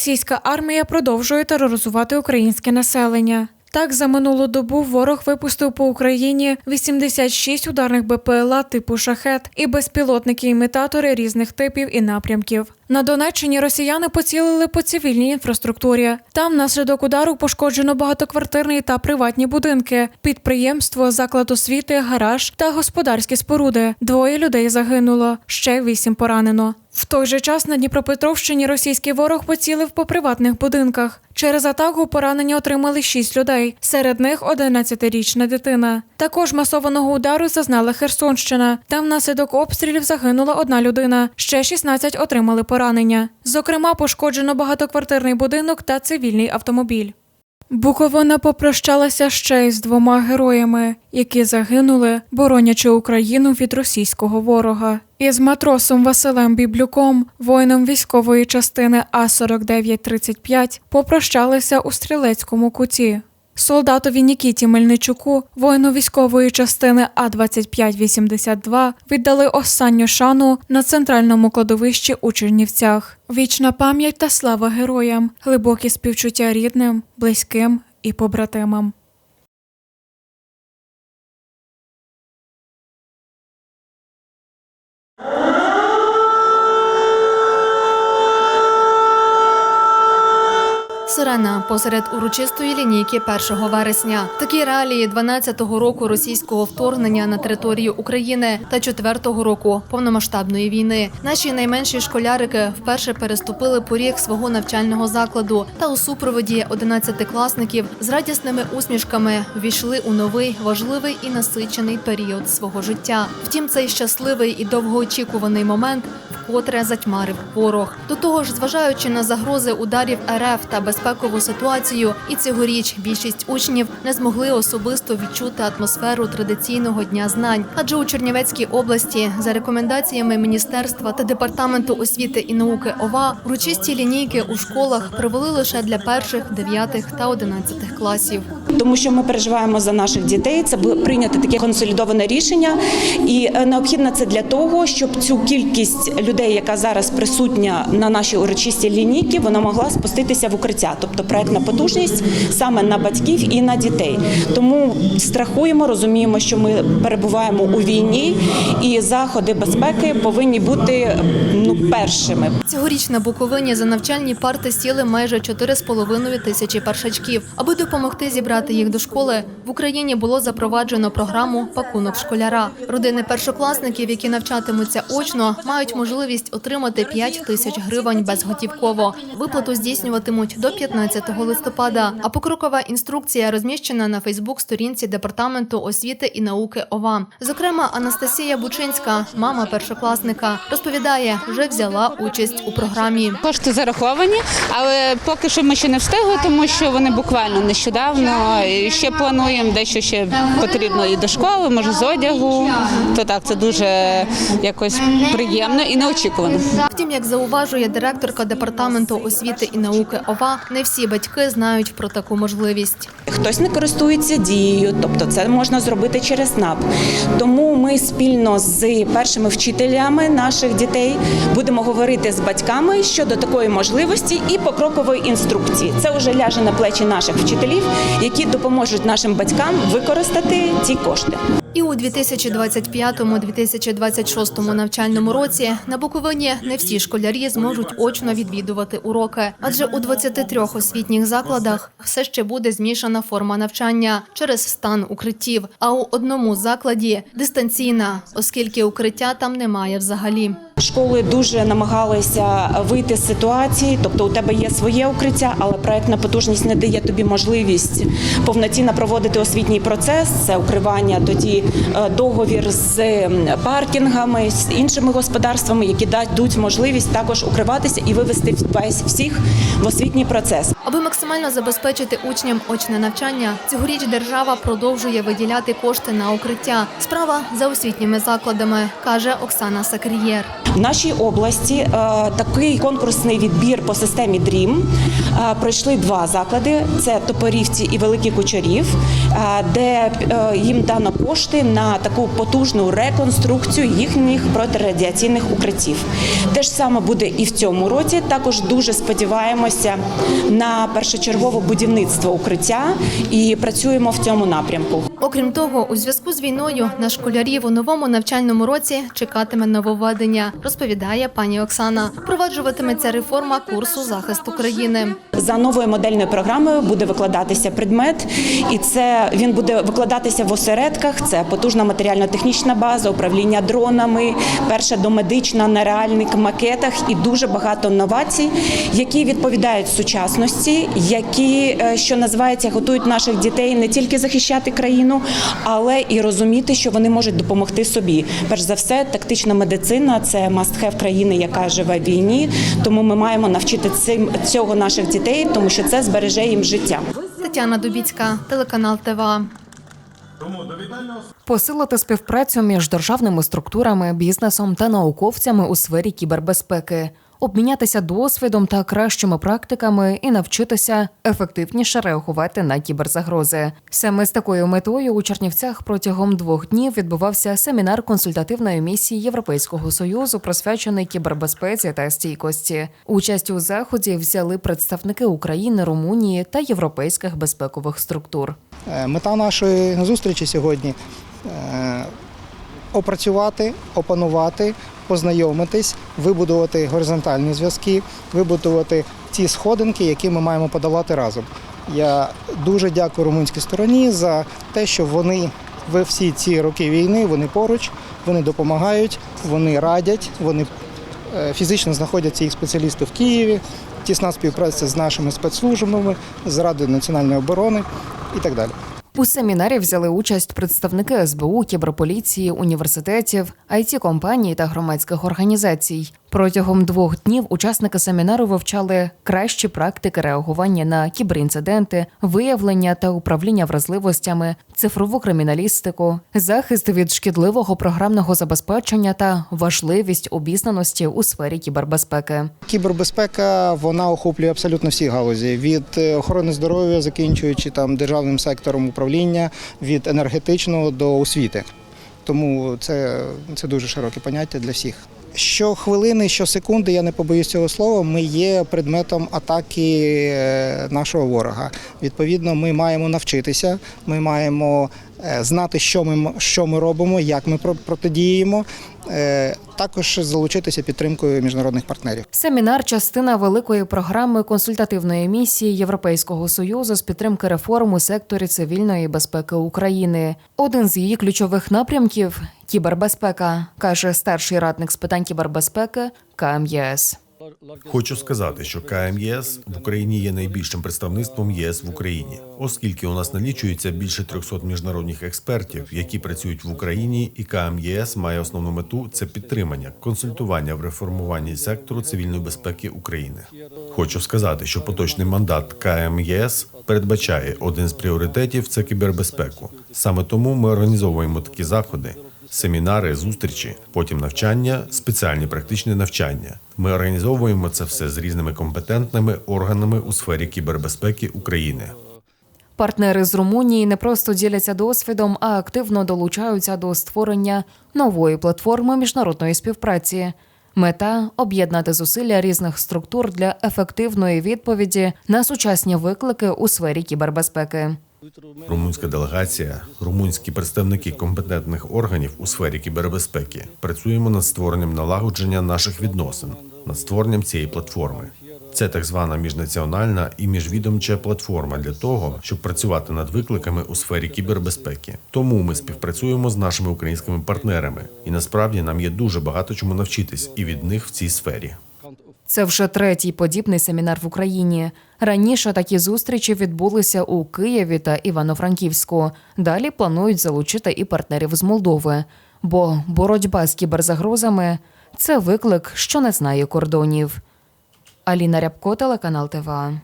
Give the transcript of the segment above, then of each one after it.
Російська армія продовжує тероризувати українське населення. Так, за минулу добу ворог випустив по Україні 86 ударних БПЛА типу шахет і безпілотники-імітатори різних типів і напрямків. На Донеччині росіяни поцілили по цивільній інфраструктурі. Там внаслідок удару пошкоджено багатоквартирні та приватні будинки, підприємство, заклад освіти, гараж та господарські споруди. Двоє людей загинуло, ще вісім поранено. В той же час на Дніпропетровщині російський ворог поцілив по приватних будинках. Через атаку поранення отримали шість людей. Серед них 11-річна дитина. Також масованого удару зазнала Херсонщина. Там внаслідок обстрілів загинула одна людина. Ще 16 отримали поранення. Зокрема, пошкоджено багатоквартирний будинок та цивільний автомобіль. Буковина попрощалася ще із двома героями, які загинули, боронячи Україну від російського ворога. Із матросом Василем Біблюком, воїном військової частини А 4935 попрощалися у стрілецькому куті. Солдатові Нікіті Мельничуку, воїну військової частини А 2582 віддали останню шану на центральному кладовищі у Чернівцях. Вічна пам'ять та слава героям, глибокі співчуття рідним, близьким і побратимам. Сирена посеред урочистої лінійки 1 вересня. Такі реалії 12-го року російського вторгнення на територію України та 4-го року повномасштабної війни. Наші найменші школярики вперше переступили поріг свого навчального закладу та у супроводі 11-класників з радісними усмішками ввійшли у новий важливий і насичений період свого життя. Втім, цей щасливий і довгоочікуваний момент вкотре затьмарив ворог. До того ж, зважаючи на загрози ударів РФ та безпекову ситуацію, і цьогоріч більшість учнів не змогли особисто відчути атмосферу традиційного дня знань. Адже у Чернівецькій області, за рекомендаціями міністерства та департаменту освіти і науки ОВА, урочисті лінійки у школах провели лише для перших, дев'ятих та одинадцятих класів. тому що ми переживаємо за наших дітей. Це прийнято таке консолідоване рішення, і е, необхідно це для того, щоб цю кількість людей, яка зараз присутня на нашій урочистій лінійці, вона могла спуститися в укриття, тобто проектна потужність саме на батьків і на дітей. Тому страхуємо, розуміємо, що ми перебуваємо у війні, і заходи безпеки повинні бути ну першими. Цьогоріч на Буковині за навчальні парти сіли майже 4,5 тисячі першачків. Аби допомогти зібрати їх до школи, в Україні було запроваджено програму Пакунок школяра. Родини першокласників, які навчатимуться очно, мають можливість отримати 5 тисяч гривень безготівково. Виплату здійснюватимуть до 15 листопада. А покрокова інструкція розміщена на Фейсбук-сторінці департаменту освіти і науки ОВА. Зокрема, Анастасія Бучинська, мама першокласника, розповідає, вже взяла участь у програмі. Кошти зараховані, але поки що ми ще не встигли, тому що вони буквально нещодавно. Ще плануємо дещо ще потрібно і до школи, може з одягу. То так це дуже якось приємно і неочікувано. Втім, як зауважує директорка департаменту освіти і науки ОВА, не всі батьки знають про таку можливість. Хтось не користується дією, тобто це можна зробити через НАП. Тому ми спільно з першими вчителями наших дітей будемо говорити з батьками щодо такої можливості і покрокової інструкції. Це вже ляже на плечі наших вчителів, які допоможуть нашим батькам використати ці кошти. І у 2025-2026 навчальному році на Буковині не всі школярі зможуть очно відвідувати уроки, адже у 23 освітніх закладах все ще буде змішана форма навчання через стан укриттів. А у одному закладі дистанційна, оскільки укриття там немає взагалі. Школи дуже намагалися вийти з ситуації, тобто у тебе є своє укриття, але проектна потужність не дає тобі можливість повноцінно проводити освітній процес. Це укривання, тоді е, договір з паркінгами, з іншими господарствами, які дадуть можливість також укриватися і вивести весь всіх в освітній процес. Аби максимально забезпечити учням очне навчання, цьогоріч держава продовжує виділяти кошти на укриття. Справа за освітніми закладами, каже Оксана Сакрієр. В нашій області е, такий конкурсний відбір по системі DREAM е, пройшли два заклади: це Топорівці і Великий Кучерів, е, де їм дано кошти на таку потужну реконструкцію їхніх протирадіаційних укриттів. Те ж саме буде і в цьому році. Також дуже сподіваємося на першочергове будівництво укриття і працюємо в цьому напрямку. Окрім того, у зв'язку з війною на школярів у новому навчальному році чекатиме нововведення, розповідає пані Оксана. Впроваджуватиметься реформа курсу захисту країни. За новою модельною програмою буде викладатися предмет, і це він буде викладатися в осередках. Це потужна матеріально-технічна база, управління дронами, перша домедична на реальних макетах і дуже багато новацій, які відповідають сучасності, які е, що називається, готують наших дітей не тільки захищати країну, але і розуміти, що вони можуть допомогти собі. Перш за все, тактична медицина це must-have країни, яка живе в війні. Тому ми маємо навчити цим цього наших дітей, тому що це збереже їм життя. Тетяна Дубіцька, телеканал ТВА. Посилити співпрацю між державними структурами, бізнесом та науковцями у сфері кібербезпеки, обмінятися досвідом та кращими практиками і навчитися ефективніше реагувати на кіберзагрози. Саме з такою метою у Чернівцях протягом двох днів відбувався семінар консультативної місії Європейського союзу, присвячений кібербезпеці та стійкості. Участь у заході взяли представники України, Румунії та європейських безпекових структур. Е, Мета нашої зустрічі сьогодні е, опрацювати, опанувати, познайомитись, вибудувати горизонтальні зв'язки, вибудувати ті сходинки, які ми маємо подолати разом. Я дуже дякую румунській стороні за те, що вони ви всі ці роки війни вони поруч, вони допомагають, вони радять, вони е, фізично знаходяться їх спеціалісти в Києві, тісна співпраця з нашими спецслужбами, з Радою національної оборони і так далі. У семінарі взяли участь представники СБУ, кіберполіції, університетів, it компаній та громадських організацій. Протягом двох днів учасники семінару вивчали кращі практики реагування на кіберінциденти, виявлення та управління вразливостями, цифрову криміналістику, захист від шкідливого програмного забезпечення та важливість обізнаності у сфері кібербезпеки. Кібербезпека вона охоплює абсолютно всі галузі від е, охорони здоров'я, закінчуючи там державним сектором управління, від енергетичного до освіти. Тому це, це дуже широке поняття для всіх. Щохвилини, щосекунди, я не побоюсь цього слова, ми є предметом атаки е, нашого ворога. Відповідно, ми маємо навчитися, ми маємо е, знати, що ми, що ми робимо, як ми про- протидіємо, е, також залучитися підтримкою міжнародних партнерів. Семінар частина великої програми консультативної місії Європейського союзу з підтримки реформ у секторі цивільної безпеки України. Один з її ключових напрямків кібербезпека, каже старший радник з питань кібербезпеки КМЄС. Хочу сказати, що КМЄС в Україні є найбільшим представництвом ЄС в Україні, оскільки у нас налічується більше 300 міжнародних експертів, які працюють в Україні, і КМЄС має основну мету це підтримання, консультування в реформуванні сектору цивільної безпеки України. Хочу сказати, що поточний мандат КМЄС передбачає один з пріоритетів це кібербезпеку. Саме тому ми організовуємо такі заходи. Семінари, зустрічі, потім навчання, спеціальні практичні навчання. Ми організовуємо це все з різними компетентними органами у сфері кібербезпеки України. Партнери з Румунії не просто діляться досвідом, а активно долучаються до створення нової платформи міжнародної співпраці. Мета об'єднати зусилля різних структур для ефективної відповіді на сучасні виклики у сфері кібербезпеки. Румунська делегація, румунські представники компетентних органів у сфері кібербезпеки. Працюємо над створенням налагодження наших відносин, над створенням цієї платформи. Це так звана міжнаціональна і міжвідомча платформа для того, щоб працювати над викликами у сфері кібербезпеки. Тому ми співпрацюємо з нашими українськими партнерами, і насправді нам є дуже багато чому навчитись і від них в цій сфері. Це вже третій подібний семінар в Україні. Раніше такі зустрічі відбулися у Києві та Івано-Франківську. Далі планують залучити і партнерів з Молдови. Бо боротьба з кіберзагрозами це виклик, що не знає кордонів. Аліна Рябко, телеканал ТВА.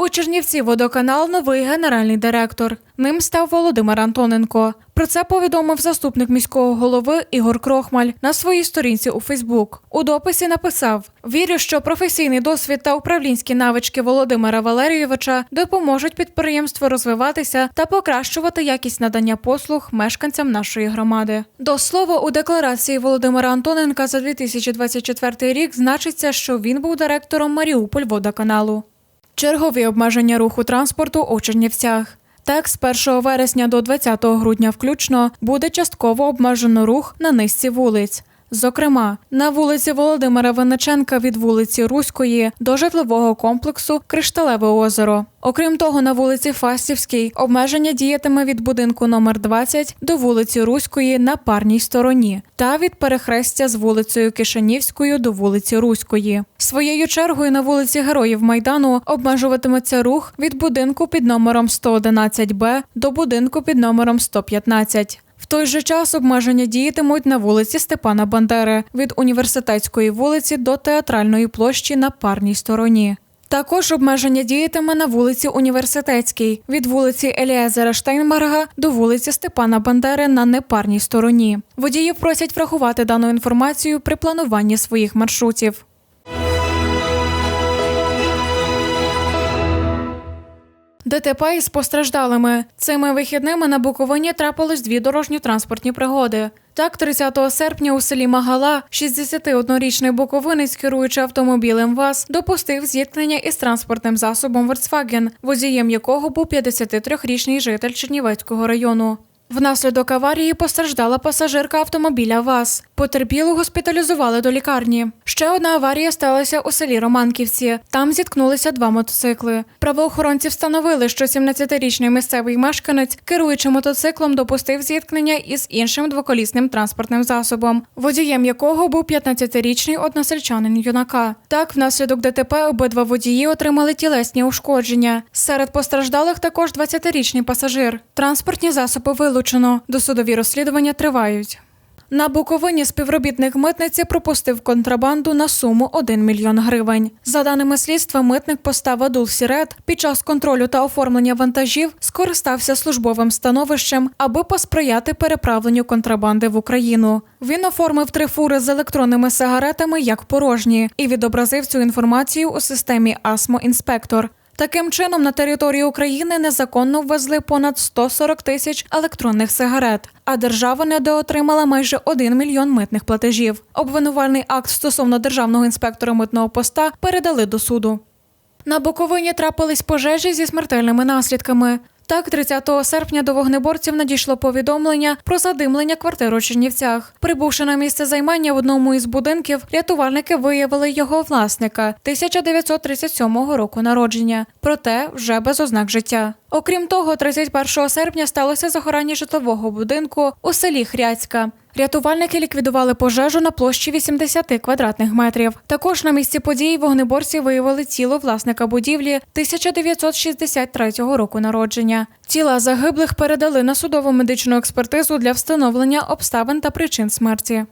У Чернівці водоканал новий генеральний директор. Ним став Володимир Антоненко. Про це повідомив заступник міського голови Ігор Крохмаль на своїй сторінці у Фейсбук. У дописі написав: Вірю, що професійний досвід та управлінські навички Володимира Валерійовича допоможуть підприємству розвиватися та покращувати якість надання послуг мешканцям нашої громади. До слова, у декларації Володимира Антоненка за 2024 рік значиться, що він був директором Маріуполь водоканалу. Чергові обмеження руху транспорту у Чернівцях. Так, з 1 вересня до 20 грудня включно буде частково обмежено рух на низці вулиць. Зокрема, на вулиці Володимира Винниченка від вулиці Руської до житлового комплексу Кришталеве озеро. Окрім того, на вулиці Фастівській обмеження діятиме від будинку номер 20 до вулиці Руської на парній стороні та від перехрестя з вулицею Кишанівською до вулиці Руської. Своєю чергою на вулиці Героїв Майдану обмежуватиметься рух від будинку під номером 111Б до будинку під номером 115. Той же час обмеження діятимуть на вулиці Степана Бандери від університетської вулиці до театральної площі на парній стороні. Також обмеження діятиме на вулиці Університетській від вулиці Еліезера Штейнберга до вулиці Степана Бандери на непарній стороні. Водіїв просять врахувати дану інформацію при плануванні своїх маршрутів. ДТП із постраждалими. Цими вихідними на Буковині трапились дві дорожньо-транспортні пригоди. Так, 30 серпня у селі Магала 61-річний буковинець, керуючи автомобілем ВАЗ, допустив зіткнення із транспортним засобом Volkswagen, водієм якого був 53-річний житель Чернівецького району. Внаслідок аварії постраждала пасажирка автомобіля ВАЗ. Потерпілу госпіталізували до лікарні. Ще одна аварія сталася у селі Романківці. Там зіткнулися два мотоцикли. Правоохоронці встановили, що 17-річний місцевий мешканець, керуючи мотоциклом, допустив зіткнення із іншим двоколісним транспортним засобом, водієм якого був 15-річний односельчанин юнака. Так, внаслідок ДТП обидва водії отримали тілесні ушкодження. Серед постраждалих також 20-річний пасажир. Транспортні засоби вилучено. Досудові розслідування тривають. На Буковині співробітник митниці пропустив контрабанду на суму 1 мільйон гривень. За даними слідства, митник постав Адул Сірет під час контролю та оформлення вантажів скористався службовим становищем, аби посприяти переправленню контрабанди в Україну. Він оформив три фури з електронними сигаретами як порожні і відобразив цю інформацію у системі Асмо Інспектор. Таким чином, на територію України незаконно ввезли понад 140 тисяч електронних сигарет, а держава недоотримала майже 1 мільйон митних платежів. Обвинувальний акт стосовно державного інспектора митного поста передали до суду. На Буковині трапились пожежі зі смертельними наслідками. Так, 30 серпня до вогнеборців надійшло повідомлення про задимлення квартир у Чернівцях. Прибувши на місце займання в одному із будинків, рятувальники виявили його власника 1937 року народження, проте вже без ознак життя. Окрім того, 31 серпня сталося загорання житлового будинку у селі Хряцька. Рятувальники ліквідували пожежу на площі 80 квадратних метрів. Також на місці події вогнеборці виявили тіло власника будівлі 1963 року народження. Тіла загиблих передали на судово медичну експертизу для встановлення обставин та причин смерті.